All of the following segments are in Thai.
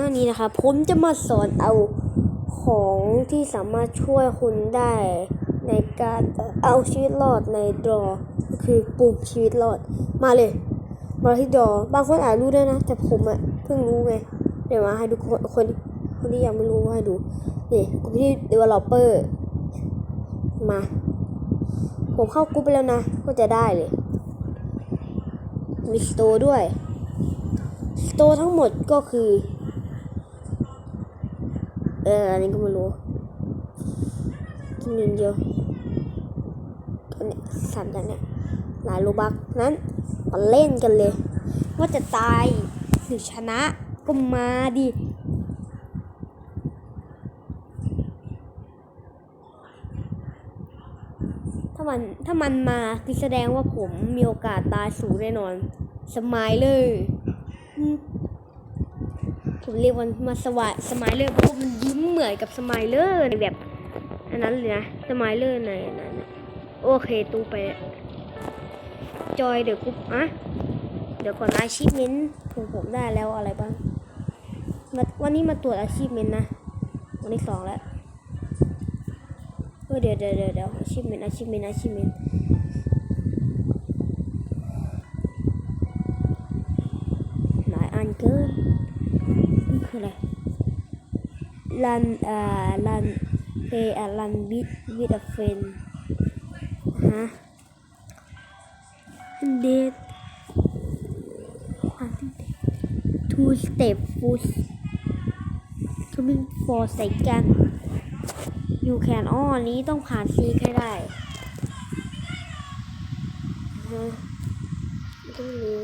หน้านี้นะคะ ผมจะมาสอนเอาของที่สามารถช่วยคุณได้ ในการเอาชีวิตรอดในดอก็คือปุ่มชีวิตรอดมาเลย มาที่ดอบางคนอาจรู้ได้นะ แต่ผมอะเพิ่งรู้ไงเดี๋ยวมาให้ดูคนคนคนที่ยังไม่รู้ให้ดูนี่กลุ่มที่ developer มา ผมเข้ากรุ๊ปไปแล้วนะ ก็จะได้เลย มีสโตร์ด้วยสโตร์ทั้งหมดก็คือ อออันนี้ก็ไม่รู้กินเงินเดียวอันนี้สามอย่างเนี้ยหลายโลบักนั้นมาเล่นกันเลย ว่าจะตายหรือชนะก็มาดิถ้ามันถ้ามันมาคือแสดงว่าผมมีโอกาสตายสูงแน่นอน สมายเลย ผมเรียกมันมาสวายสมายเลยเพราะว่ามันยิ้มเหมือนกับสมายเลอร์ในแบบอันนั้นเลยนะสมายเลอร์ในอันนั้นโอเคตูไปจอยเดี๋ยวกุ๊ปอะเดี๋ยวก่อนอาชีพเมนของผมได้แล้วอะไรบ้างวันนี้มาตรวจอาชีพเมนนะวันที่สองแล้วเดี๋ยวเดี๋ยวเดี๋ยวเดี๋ยวอาชีพเมนอาชีพเมนอาชีพเมน คืออะไรรันอ่ารันเปอ่ารันวิดวิดเฟนฮะเดทความที่ two step push coming for second you can อ้อนี้ต้องผ่านซีให้ได้ต้องรู้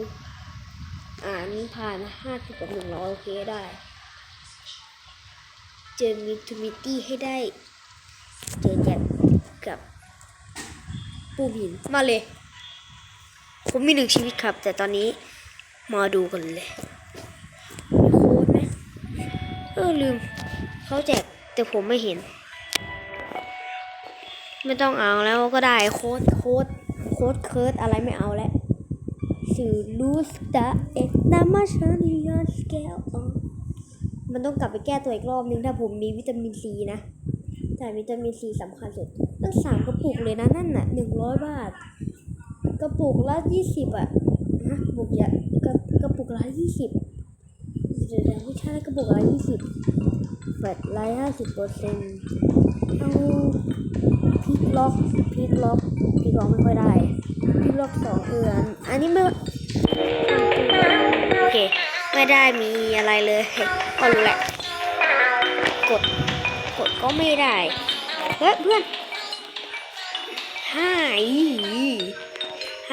อ่านผ่านห้าสิบกับหนึ่งร้อยโอเคได้ เจอมิทูมิตี้ให้ได้ เจอแจ็คกับปูหินมาเลย ผมมีหนึ่งชีวิตครับ แต่ตอนนี้มาดูกันเลยโค้ดไหมเออลืม เขาแจกแต่ผมไม่เห็น ไม่ต้องเอาแล้วก็ได้โค้ดโค้ดโค้ดเคิร์ดอะไรไม่เอาแล้วสื่อลูสตาเอ็กนามาชานิยสเกล มันต้องกลับไปแก้ตัวอีกรอบนึงถ้าผมมีวิตามินซีนะ แต่วิตามินซีสำคัญสุดตั้งสามกระปุกเลยนะนั่นน่ะหนึ่งร้อยบาท กระปุกละยี่สิบอะฮะกระปุกเยอะกระกระปุกละยี่สิบเดี๋ยวไม่ใช่กระปุกละยี่สิบแบตไลห้าสิบเปอร์เซ็นต์เอาพลิกล็อกพลิกล็อกพลิกล็อกไม่ค่อยได้พลิกล็อกสองเอือน อันนี้ไม่อ ไม่ได้มีอะไรเลยก็รู้แหละกดกดก็ไม่ได้เฮ้ยเพื่อน Hi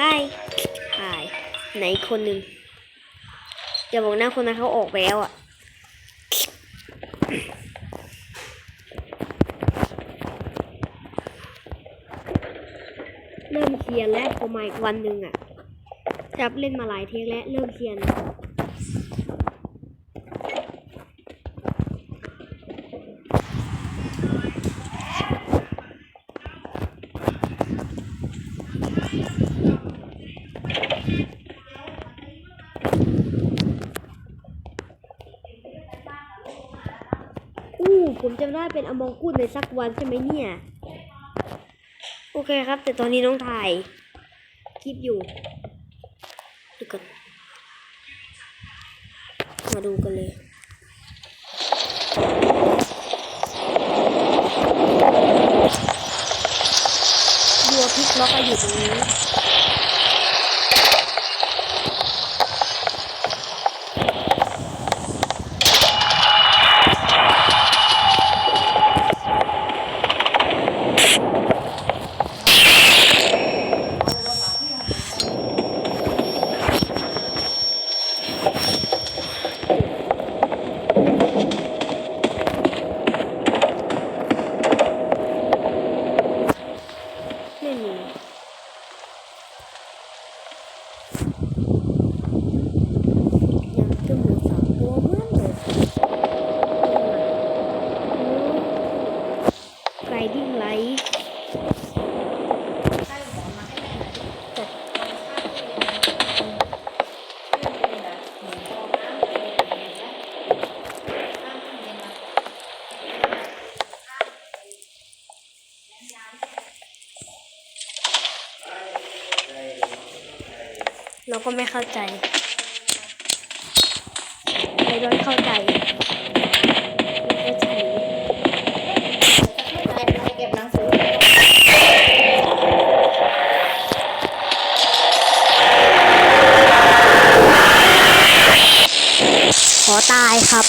Hi Hi ไหนคนหนึ่งอย่าบอกนะคนนั้นเขาออกแล้วอะเริ่มเคียนแล้วพอมาอีกวันหนึ่งอะจับเล่นมาหลายเทคแล้วเริ่มเคียน อู้ผมจำได้เป็นอมองกุดในสักวันใช่ไหมเนี่ย โอเคครับ แต่ตอนนี้น้องถ่ายคลิปอยู่ดูกัน มาดูกันเลย พลิกล็อกอะอยู่ตรงนี้ ไม่มี เราก็ไม่เข้าใจไอรอนเข้าใจไม่เข้าใจไปไปเก็บหนังสือขอตายครับ